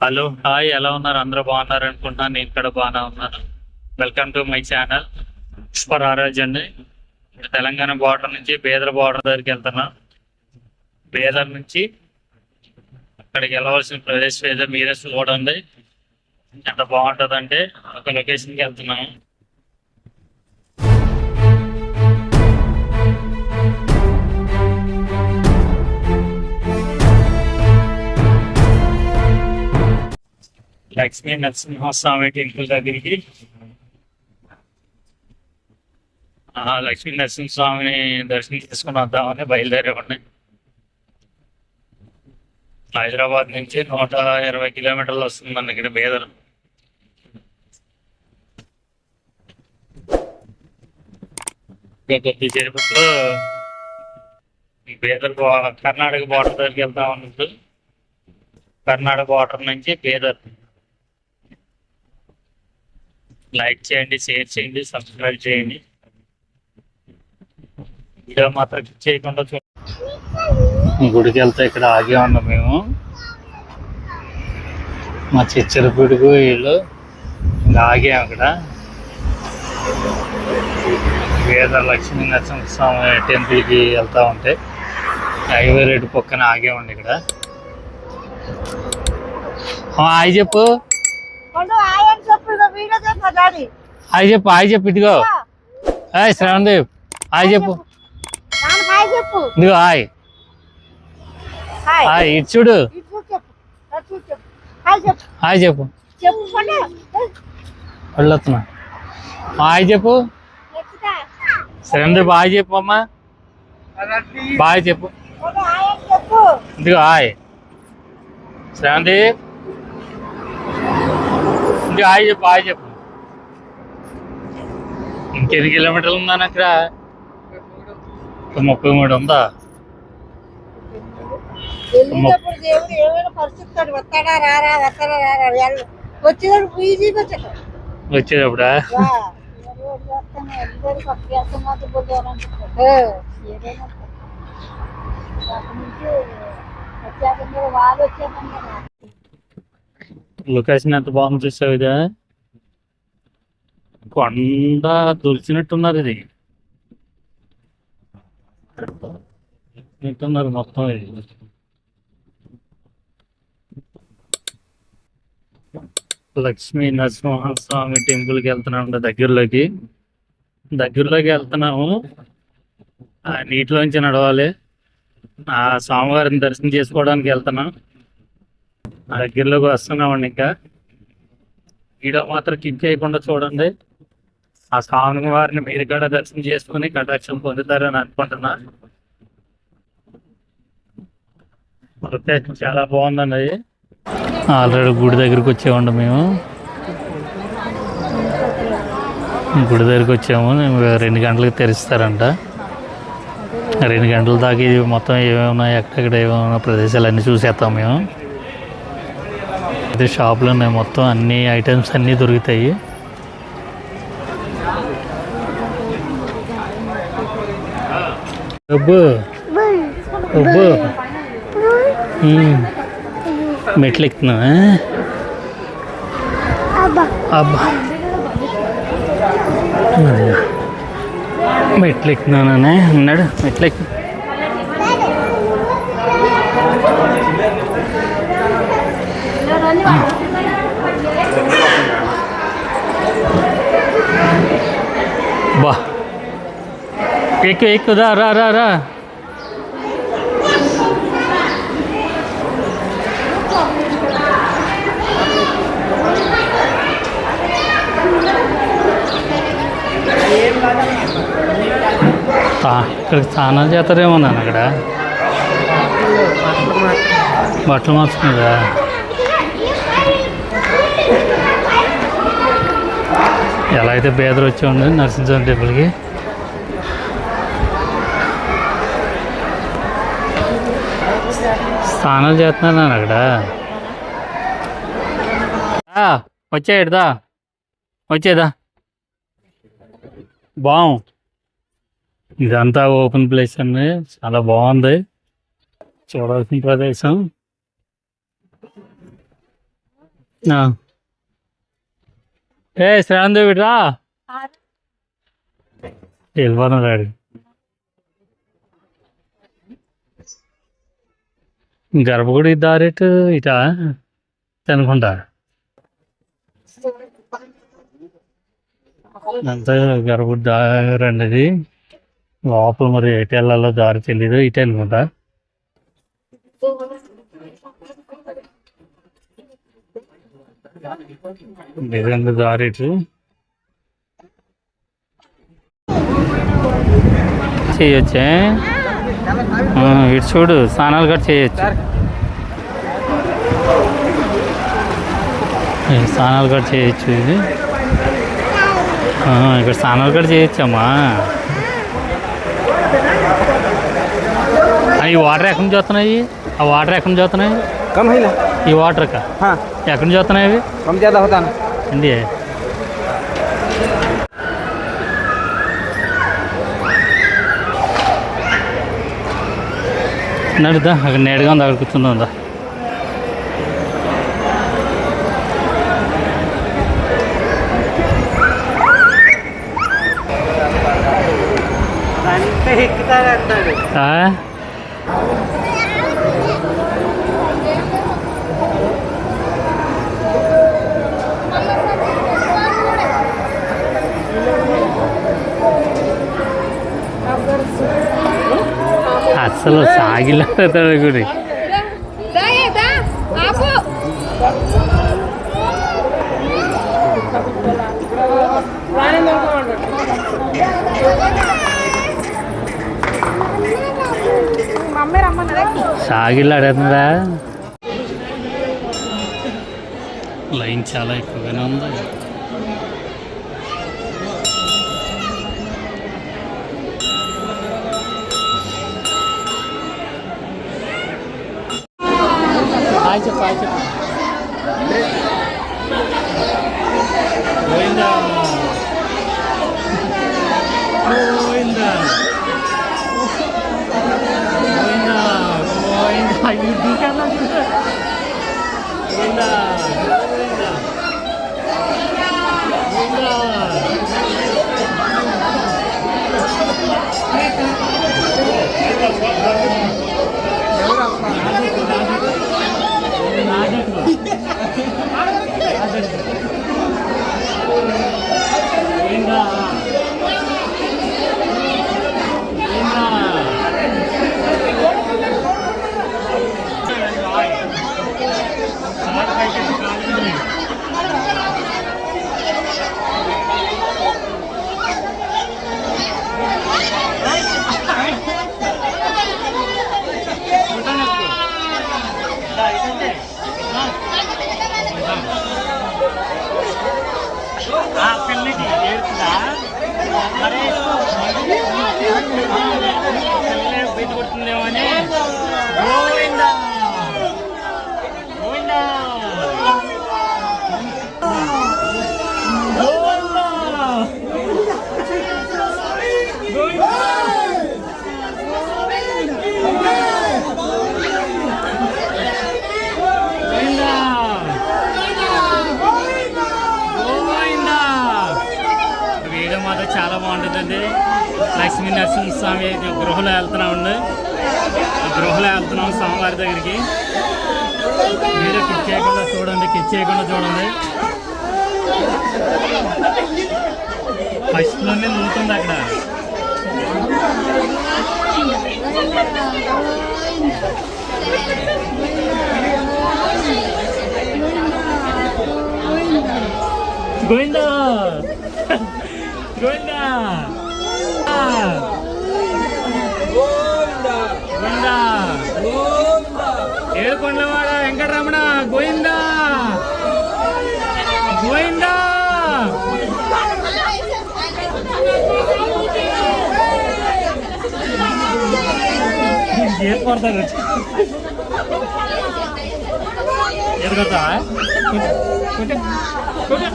Hello hi ఎలా ఉన్నారు? అందరూ బాగున్నారు అనుకుంటున్నాను. నేను ఇక్కడ బాగానే ఉన్నాను. వెల్కమ్ టు మై ఛానల్ పుష్పర్ ఆరాజ్ అండి. తెలంగాణ బార్డర్ నుంచి బేదర్ బార్డర్ దగ్గరికి వెళ్తున్నా. బేదర్ నుంచి అక్కడికి వెళ్ళవలసిన ప్రదేశం ఏదో మీరే చూడండి. ఎంత బాగుంటుందంటే ఒక లొకేషన్కి వెళ్తున్నాము. లక్ష్మీ నరసింహస్వామి టెంపుల్ దగ్గరికి. ఆ, లక్ష్మీ నరసింహస్వామిని దర్శనం చేసుకుని వద్దామని బయలుదేరేవాడిని హైదరాబాద్ నుంచి నూట ఇరవై కిలోమీటర్లు వస్తుందండి ఇక్కడ బీదర్. ఇంకా కొద్ది సేపట్లో బీదర్ బా- కర్ణాటక బార్డర్ దగ్గరికి వెళ్తా ఉన్నట్టు కర్ణాటక బార్డర్ నుంచి బీదర్. లైక్ చేయండి షేర్ చేయండి సబ్స్క్రైబ్ చేయండి. వీడియో మాత్రం చేయకుండా గుడికి వెళ్తే ఇక్కడ ఆగే ఉన్నాం మేము. మా చిచ్చర పిడుగు వీళ్ళు ఇంకా ఆగాం అక్కడ. వేద లక్ష్మీ నరసింహస్వామి టెంపుల్కి వెళ్తా ఉంటే హైవే రోడ్డు పక్కన ఆగామండి ఇక్కడ. ఆ, హాయ్ చెప్పు. పండు ఆయన చెప్పు ఇక వీడియో చేస్తా డాడీ హాయ్ చెప్పు హాయ్ చెప్పు ఇదిగో హాయ్ శ్రవణదేవ్ హాయ్ చెప్పు నాన్న హాయ్ చెప్పు ఇదిగో హాయ్ హాయ్ హాయ్ ఇటు చూడు ఇటు చూడు చెప్పు అటు చూడు చెప్పు హాయ్ చెప్పు హాయ్ చెప్పు చెప్పు పండు వెళ్ళొస్తున్నా హాయ్ చెప్పు నెక్స్ట్ శ్రవణదేవ్ హాయ్ చెప్పు అమ్మా బాయ్ చెప్పు పండు హాయ్ అని చెప్పు ఇదిగో హాయ్ శ్రవణదేవ్ ఇదిగో హాయ్ చెప్పు హాయ్ చెప్పు ఇంకెన్ని కిలోమీటర్లు ఉందని అక్కడ? ముప్పై మూడు ఉందా? వెళ్ళినప్పుడు దేవుడు ఏమైనా పరిస్థితి వస్తాడా రారా వస్తాడా రారా. వచ్చేటప్పుడు వచ్చేటప్పుడా? లొకేషన్ ఎంత బాగుంది చూసావు ఇదా? కొండ తులిచినట్టున్నారు ఇది. దులిచినట్టున్నారు మొత్తం ఇది. లక్ష్మీ నరసింహస్వామి టెంపుల్కి వెళ్తున్నాం దగ్గరలోకి. దగ్గరలోకి వెళ్తున్నాము. ఆ నీటిలోంచి నడవాలి. ఆ స్వామివారిని దర్శనం చేసుకోవడానికి వెళ్తున్నాం. దగ్గరలోకి వస్తున్నామండి ఇంకా. వీడియో మాత్రం కింద చేయకుండా చూడండి. ఆ స్వామి వారిని మీరు కూడా దర్శనం చేసుకుని కటాక్షం పొందుతారని అనుకుంటున్నా. ప్రత్యేకం చాలా బాగుందండి అది. ఆల్రెడీ గుడి దగ్గరికి వచ్చామండి మేము. గుడి దగ్గరికి వచ్చాము రెండు గంటలకు తెరుస్తారంట. రెండు గంటల దాకా ఇది మొత్తం ఏమేమి ఎక్కడెక్కడ ఏమేమి ప్రదేశాలు అన్నీ చూసేస్తాం మేము. అయితే షాపులు ఉన్నాయి మొత్తం అన్ని ఐటమ్స్ అన్నీ దొరుకుతాయి. అబ్బో. అబ్బో. మెట్లు ఎక్కుతున్నావా అబ్బా. మెట్లు ఎక్కుతున్నానే అన్నాడు మెట్లు ఎక్కు ఎక్కు ఎక్కుదా రా రా రా తా- ఇక్కడికి స్నానాలు చేస్తారేమో నాన్న అక్కడ. బట్టలు మార్చుకునేదా ఎలా అయితే బేదరు వచ్చి ఉండే నరసింహస్వామి టెంపుల్కి? స్నానాలు చేస్తున్నాను నాన్న అక్కడ వచ్చేయడుదా వచ్చేదా బాగు ఇదంతా ఓపెన్ ప్లేస్ అండి. చాలా బాగుంది. చూడాల్సిన ప్రదేశం. ఏ శ్రావణ్ బిడ్రా వెళ్ళిపోతున్నాడు గర్భగుడి దారెట్ ఇట అనుకుంటా. అంతా గర్భగుడి దారి అనేది లోపల మరి ఎటు వెళ్ళాలో దారి తెలీదు ఇట అనుకుంటా. నిజంగా దారి ఇటు చేయొచ్చే? ఇటు చూడు స్నానాలు కూడా చేయొచ్చు. స్నానాలు కూడా చేయొచ్చు ఇది. ఇక్కడ స్నానాలు కూడా చేయొచ్చమ్మా. ఈ వాటర్ ఎక్కడి నుంచి వస్తున్నాయి? ఆ వాటర్ ఎక్కడి నుంచి వస్తున్నాయి? ఈ వాటర్ ఎక్కడి నుంచి వస్తున్నాయి అవి? నడుదా అక్కడ నేడుగా ఉంది అక్కడ కూర్చుందా అసలు సాగిలేదు గుడి. మమ్మీ సాగిలాడుతుందా లైన్ చాలా ఎక్కువగానే ఉంది. హాయ్ చెప్పు హాయ్ చెప్పు గోవిందా గోవిందా గోవిందా గోవిందా ఇది దూకాలా గోవిందా గోవిందా గోవిందా గోవిందా గోవిందా ఆ పిల్లకి ఏడుతుందా మరి పిల్లే బయట కొడుతుందేమో అని గోవిందా గోవిందా గోవిందా గోవిందా గోవిందా గోవిందా వీడియో మాత్రం చాలా బాగుంటుందండి లక్ష్మీ నరసింహస్వామి గృహలో వెళ్తున్నామండి గృహలో వెళ్తున్నాం స్వామివారి దగ్గరికి. మీరు కిక్ చేయకుండా చూడండి కిచ్చేయకుండా చేయకుండా చూడండి. ఫస్ట్లోనే ఉంటుంది అక్కడ. గోవిందా! గోవిందా! గోవిందా ఏడుకొండలవాడ వెంకటరమణ గోవిందా. గోవిందా. ఏం పడతారు ఎదుగుతా కొంచెం కొంచెం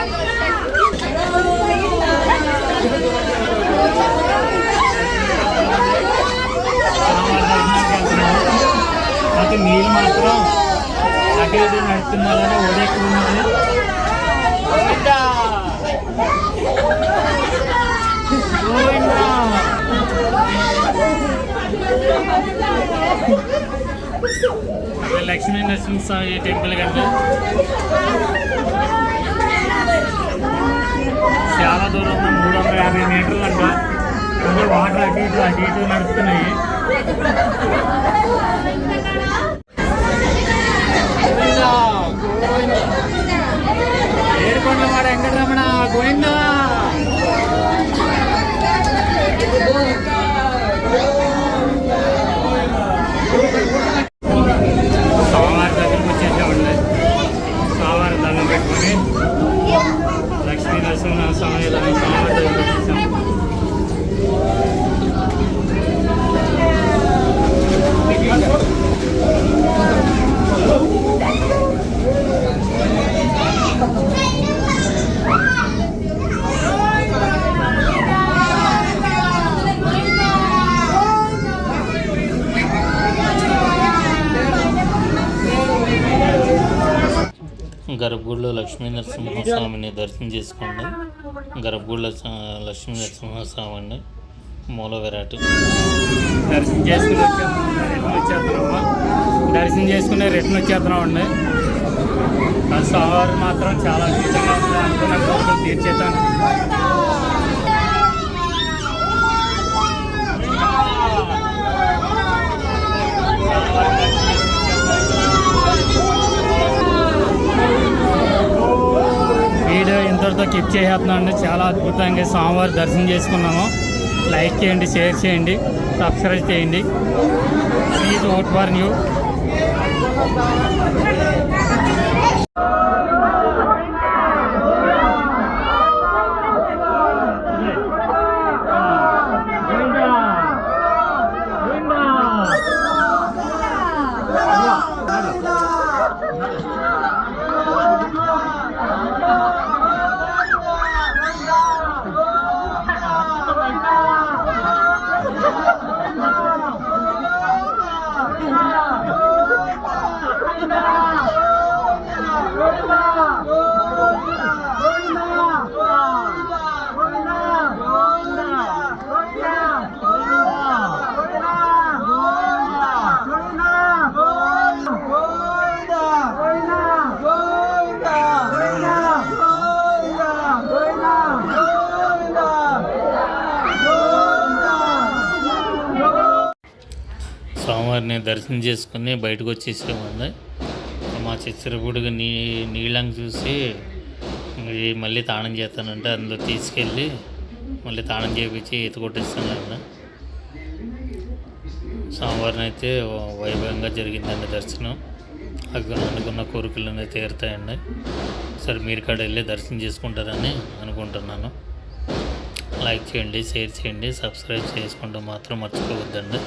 వెళ్తున్నాము నీళ్ళు మాత్రం అటు ఇటు నడుస్తున్నారని ఓడెక్కువ గోవిందా! గోవిందా! ఇది లక్ష్మీ నరసింహస్వామి టెంపుల్ కంటే చాలా దూరం మూడు వందల యాభై మీటర్లు అంట. అంటే వాటర్ అటు ఇటు అటు ఇటు నడుస్తున్నాయి గోవిందా, గోవిందా. ఏడుకొండలవాడ వెంకటరమణ గోవిందా స్వామివారి దగ్గరికి వచ్చేసామండి స్వామివారి దండం పెట్టుకొని లక్ష్మీ నరసింహ స్వామి దండం స్వామివారి దగ్గరికి వచ్చేసాం గర్భగుడిలో లక్ష్మీ నరసింహస్వామిని దర్శనం చేసుకోండి. గర్భగుడిలో స- లక్ష్మీ నరసింహస్వామి అండి మూల విరాట్. దర్శనం చేసుకుని వచ్చేస్తున్నాం రిటర్న్ వచ్చేస్తున్నామా దర్శనం చేసుకుని రిటర్న్ వచ్చేస్తున్నాం అండి. ఆ స్వామివారు మాత్రం చాలా అద్భుతంగా అనుకున్న కోరికలు తీర్చేతాను వీడియో ఇంతటితో కిప్ చేసేస్తున్నాం అండి. చాలా అద్భుతంగా స్వామివారి దర్శనం చేసుకున్నాము. లైక్ చేయండి షేర్ చేయండి సబ్స్క్రైబ్ చేయండి. ప్లీజ్ ఓట్ ఫర్ న్యూ దర్శనం చేసుకుని బయటకు వచ్చేసామండి మా చిచ్చరపుడిగా నీ నీళ్ళని చూసి మళ్ళీ తాణం చేస్తానంటే అందులో తీసుకెళ్ళి మళ్ళీ తాణం చేయించి ఈత కొట్టిస్తానండి సోమవారం అయితే వైభవంగా జరిగిందండి దర్శనం. అక్కడ అనుకున్న కోరికలు తీరుతాయండి. సరే మీరు కాడ వెళ్ళి దర్శనం చేసుకుంటారని అనుకుంటున్నాను. లైక్ చేయండి షేర్ చేయండి సబ్స్క్రైబ్ చేసుకుంటూ మాత్రం మర్చిపోవద్దండి.